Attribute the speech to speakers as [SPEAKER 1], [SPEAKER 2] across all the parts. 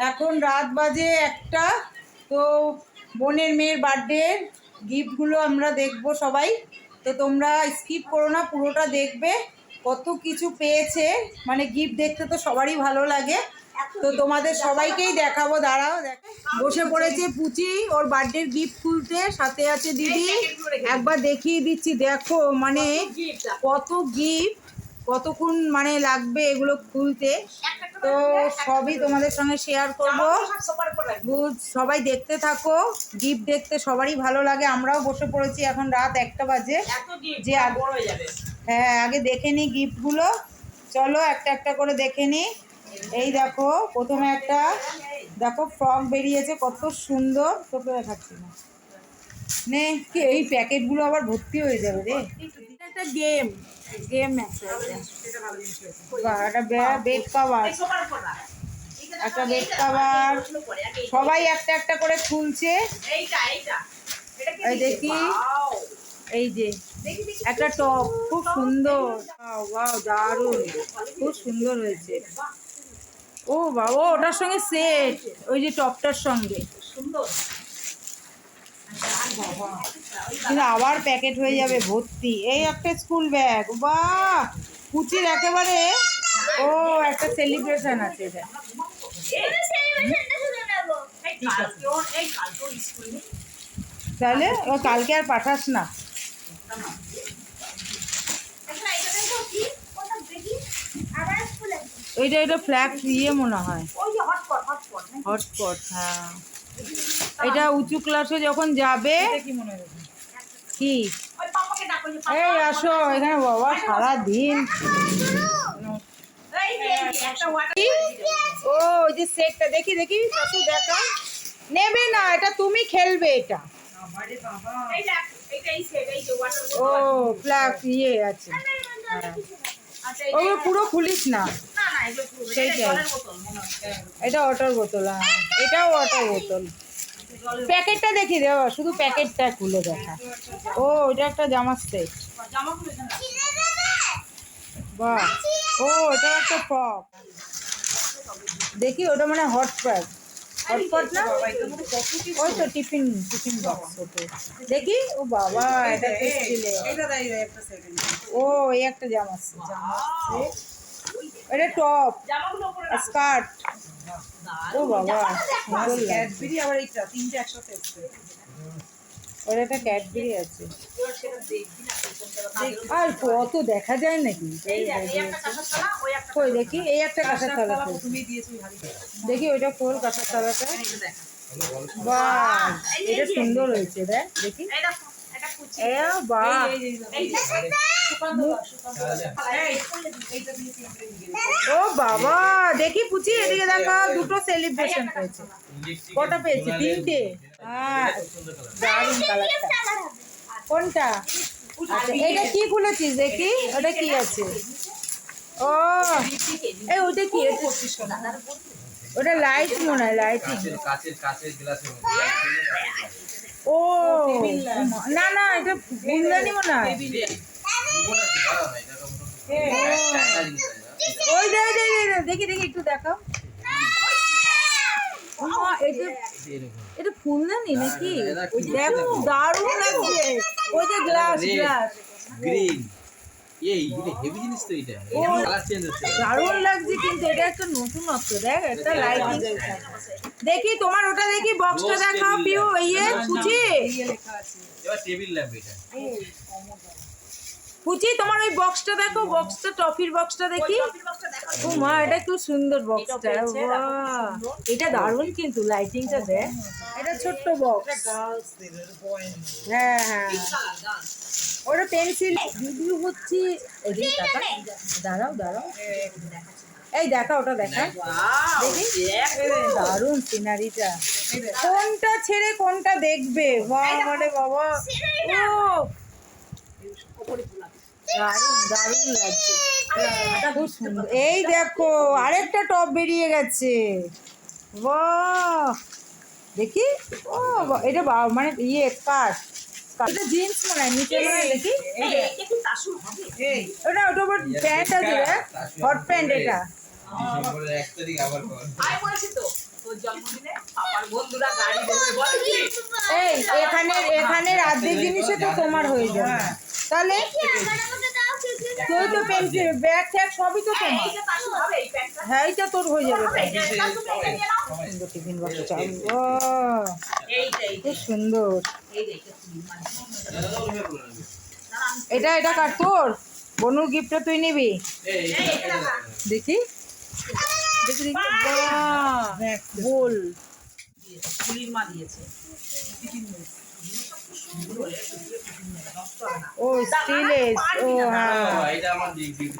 [SPEAKER 1] এখন রাত বাজে একটা তো বোনের মেয়ের বার্থডে গিফটগুলো আমরা দেখব সবাই। তো তোমরা স্কিপ করো না পুরোটা দেখবে কত কিছু পেয়েছে। মানে গিফট দেখতে তো সবারই ভালো লাগে। তো তোমাদের সবাইকেই দেখাবো দাঁড়াও দেখ- বসে পড়েছে পুচি ওর বার্থডের গিফট খুলতে সাথে আছে দিদি। একবার দেখিয়ে দিচ্ছি দেখো মানে কত গিফট কতক্ষণ মানে লাগবে এগুলো খুলতে? তো সবই তোমাদের সঙ্গে শেয়ার করব। বুঝ সবাই দেখতে থাকো। গিফট দেখতে সবারই ভালো লাগে। আমরাও বসে পড়েছি এখন রাত একটা বাজে। যে হ্যাঁ আগে দেখে নিই গিফটগুলো চলো একটা একটা করে দেখে নিই এই দেখো প্রথমে একটা। দেখো ফ্রক বেরিয়েছে কত সুন্দর। তোকে দেখাচ্ছি না। নে কি এই প্যাকেটগুলো আবার ভর্তি হয়ে যাবে রে। একটা গেম একটা বেড একটা বেড সবাই একটা একটা করে খুলছে। দেখি। এই যে, একটা টপ, খুব সুন্দর। দারুণ। খুব সুন্দর হয়েছে। ও বাবা ওটার সঙ্গে সেট ওই যে টপটার সঙ্গে। কিন্তু আবার প্যাকেট হয়ে যাবে ভর্তি। এই একটা স্কুল ব্যাগ বাহ! কুচির একেবারে ও একটা সেলিব্রেশন আছে এটা। তাহলে ও কালকে আর পাঠাস না। এইটা এটা ফ্ল্যাগ ইয়ে মনে হয়। হটস্পট হ্যাঁ। এটা উঁচু ক্লাসে যখন যাবে কি এই আসো এখানে বাবা সারা দিন ও ওই যে সেটটা দেখি দেখি কত দেখা নেবে না এটা তুমি খেলবে এটা। ও ফ্ল্যাগ ইয়ে আছে। হ্যাঁ। ওগুলো পুরো খুলিস না। সেইটাই এটা ওয়াটার বোতল হ্যাঁ। এটাও ওয়াটার বোতল প্যাকেটটা দেখি দে বাবা, শুধু প্যাকেটটা খুলে দেখা। ও এটা একটা জামার সেট। বাহ। ও এটা একটা ফ্রক। দেখি ওটা মানে হট প্যাক। হটপট না ওই তো টিফিন টিফিন বক্স ওতে। দেখি ও বাবা এটা ছিলে। ও এই একটা জামা। এটা টপ স্কার্ট। ও বাবা লাগছে ওর একটা ক্যাডবেরি আছে। আর কত দেখা যায় নাকি? কই দেখি এই একটা কাঁসার থালা দেখি ওইটা খোল কাঁসার থালাটা বাহ এটা সুন্দর হয়েছে দেখ দেখি। বাহ। ও বাবা, দেখি পুচি, এদিকে দেখা, দুটো সেলিব্রেশন পেয়েছে। কটা পেয়েছে? তিনটে? দারুণ কালারটা কোনটা? আচ্ছা এটা কি খুলেছিস দেখি? ওটা কি আছে? ও এই ওটা কি? ওটা লাইট মনে হয় লাইটিং ও, না না, এটা ফুলদানি মনে হয়। ওই দেখি দেখি একটু দেখাও এটা ফুলদানি নাকি দারুণ লাগছে ওই গ্লাস গ্লাস দারুণ লাগছে কিন্তু এটা একটা নতুনত্ব দেখ একটা লাইটিং দেখি তোমার ওটা দেখি বক্সটা দেখাও পিউ ইয়ে
[SPEAKER 2] এবার টেবিল এটা
[SPEAKER 1] পুচি তোমার ওই বক্সটা দেখো বক্সটা টফির বক্সটা দেখি। ও মা এটা খুব সুন্দর বক্সটা এটা দারুণ কিন্তু লাইটিংটা দেখ এটা ছোট্ট বক্স হ্যাঁ হ্যাঁ। ওটা পেন্সিল ভিডিও হচ্ছে দাঁড়াও দাঁড়াও। এই দেখা ওটা দেখা। দেখি দারুণ সিনারিটা কোনটা ছেড়ে কোনটা দেখবে? বাবা। রে বাবা ও। এই দেখো আরেকটা টপ বেরিয়ে গেছে। বাহ! দেখি? ও এটা বা- মানে ইয়ে কাঠ। এটা জিন্স মনে হয় নিচে মনে হয় দেখি ওটা ওটা আবার প্যান্ট আছে হট প্যান্ট এটা। এই এখানে এখানের অর্ধেক জিনিসে তো তোমার হয়ে যাবে। তাহলে তুই তো পেন্সিল ব্যাগ ট্যাগ সবই তো তোমার হ্যাঁ এইটা তোর হয়ে যাবে সুন্দর টিফিন বক্স চালু খুব সুন্দর
[SPEAKER 3] এটা মানে
[SPEAKER 1] এটা কার তোর বনুর গিফটটা তুই নিবি দেখি দেখি দেখি গোল
[SPEAKER 3] মা দিয়েছে
[SPEAKER 1] ও স্টিলের ও হ্যাঁ।
[SPEAKER 2] এটা আমার দিক দিক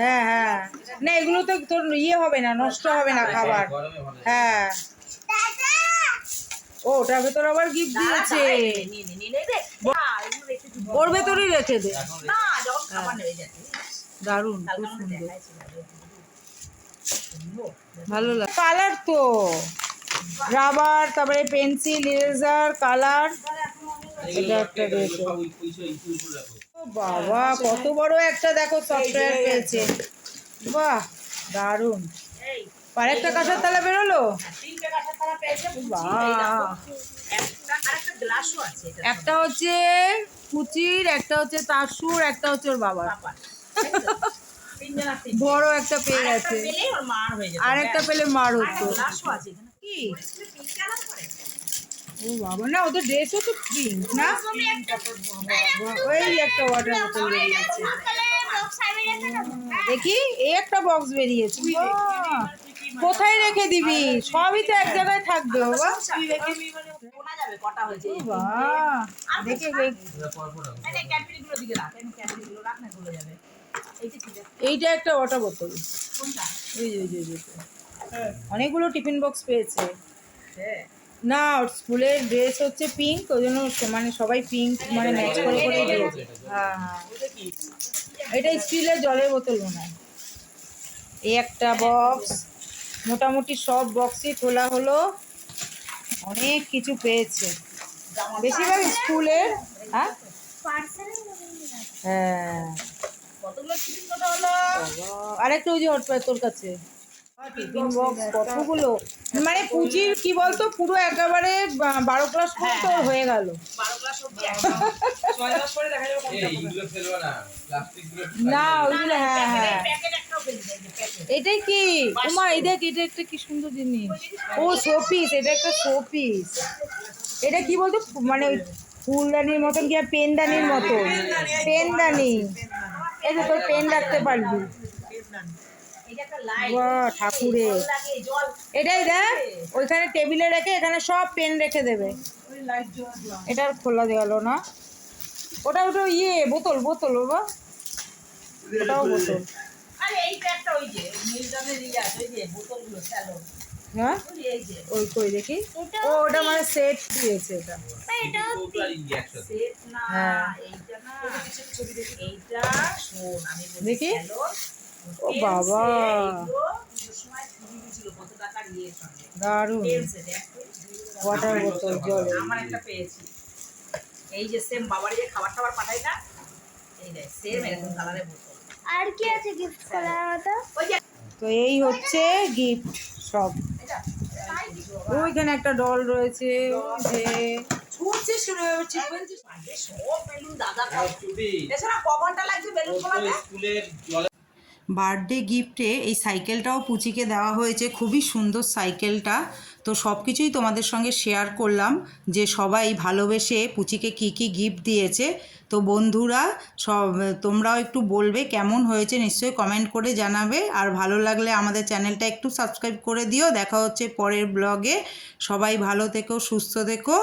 [SPEAKER 1] হ্যাঁ হ্যাঁ না এগুলো তো তোর ইয়ে হবে না নষ্ট হবে না খাবার।
[SPEAKER 2] ভালো
[SPEAKER 1] হ্যাঁ। ও ওটার ভেতর আবার গিফট দিয়েছে।
[SPEAKER 3] দিব।
[SPEAKER 1] ওর ভেতরই রেখে দে।
[SPEAKER 3] খাবার
[SPEAKER 1] দারুণ খুব সুন্দর। ভালো লাগে কালার তো। রাবার, তারপরে পেন্সিল, ইরেজার, কালার। বাবা, কত বড় একটা দেখো সফটওয়্যার পেয়েছে। বাহ, দারুণ। আরেকটা কাঁসার তালা বেরোলো?
[SPEAKER 3] একটা
[SPEAKER 1] হচ্ছে কুচির, একটা হচ্ছে তাসুর, একটা হচ্ছে ওর বাবার। বড় একটা পেয়ে গেছে।
[SPEAKER 3] হয়ে যাবে
[SPEAKER 1] আর একটা পেলে মার হতো।
[SPEAKER 3] আছে
[SPEAKER 1] কি? ও বাবা না ওদের ড্রেসও তো পিঙ্ক না? ওই একটা ওয়াটার বোতল বেরিয়েছে। দেখি এই একটা বক্স বেরিয়েছে। কোথায় রেখে দিবি? সবই তো এক জায়গায় থাকবে বাবা। বাহ! দেখে
[SPEAKER 3] এইটা
[SPEAKER 1] একটা ওয়াটার বোতল। অনেকগুলো টিফিন বক্স পেয়েছে। না ওর স্কুলের ড্রেস হচ্ছে পিঙ্ক ওই জন্য মানে সবাই পিঙ্ক মানে ম্যাচ করে করে দিয়েছে। হ্যাঁ। হ্যাঁ এটা স্টিলের জলের বোতল মনে হয়। এই একটা বক্স। মোটামুটি সব বক্সই খোলা হলো। অনেক কিছু পেয়েছে। বেশিরভাগ স্কুলের হ্যাঁ? হ্যাঁ।
[SPEAKER 3] কতগুলো টিফিন কটা
[SPEAKER 1] ওই যে হট তোর কাছে। কতগুলো? মানে পুঁজির কি বলতো? পুরো একেবারে বারো ক্লাস হয়ে গেল।
[SPEAKER 2] ফেলবা না। প্লাস্টিকগুলো
[SPEAKER 1] না ওইগুলো হ্যাঁ হ্যাঁ। এটাই কি? তোমার এই দেখ এটা একটা কি সুন্দর জিনিস। ও শোপিস এটা একটা শোপিস এটা কি বলতো? মানে ওই ফুলদানির মতন কি পেনদানির মতন পেনদানি। এই যে তোর পেন রাখতে পারবি।
[SPEAKER 3] জল
[SPEAKER 1] এটাই দেখ ওইখানে টেবিলে রেখে এখানে সব পেন রেখে দেবে। এটা আর খোলা গেল না। ওটা ওটা ইয়ে বোতল বোতল বাবা। ওটাও বোতল।
[SPEAKER 3] আরে এইটা একটা ওই যে নীল রঙের ইয়ে আছে ওই যে বোতলগুলো স্যালো।
[SPEAKER 1] হ্যাঁ
[SPEAKER 3] এই
[SPEAKER 1] ওই কই দেখি? ও ওটা মানে সেট দিয়েছে এটা। হ্যাঁ।
[SPEAKER 3] এইটা না এইটা শোন আমি বলছি
[SPEAKER 1] দেখি। ও বাবা। দারুণ। ওয়াটার বোতল জল
[SPEAKER 3] আমার একটা পেয়েছি। এই যে সেম বাবার যে খাবার টাবার পাঠাই না এই দেখ সেম এরকম কালারের বোতল
[SPEAKER 4] আর কি আছে গিফট করার মতো?
[SPEAKER 1] তো এই হচ্ছে গিফট সব ওইখানে একটা ডল রয়েছে যে।
[SPEAKER 3] শুরু হয়ে হচ্ছে সব বেলুন দাদা এছাড়া ক লাগছে বেলুন
[SPEAKER 2] ওর স্কুলের
[SPEAKER 1] বার্থডে গিফটে এই সাইকেলটাও পুচিকে দেওয়া হয়েছে। খুবই সুন্দর সাইকেলটা। তো সব কিছুই তোমাদের সঙ্গে শেয়ার করলাম যে সবাই ভালোবেসে পুচিকে কি কি গিফট দিয়েছে। তো বন্ধুরা, সব, তোমরাও একটু বলবে কেমন হয়েছে, নিশ্চয়ই কমেন্ট করে জানাবে। আর ভালো লাগলে আমাদের চ্যানেলটা একটু সাবস্ক্রাইব করে দিও। দেখা হচ্ছে পরের ব্লগে সবাই ভালো থেকো, সুস্থ থেকো।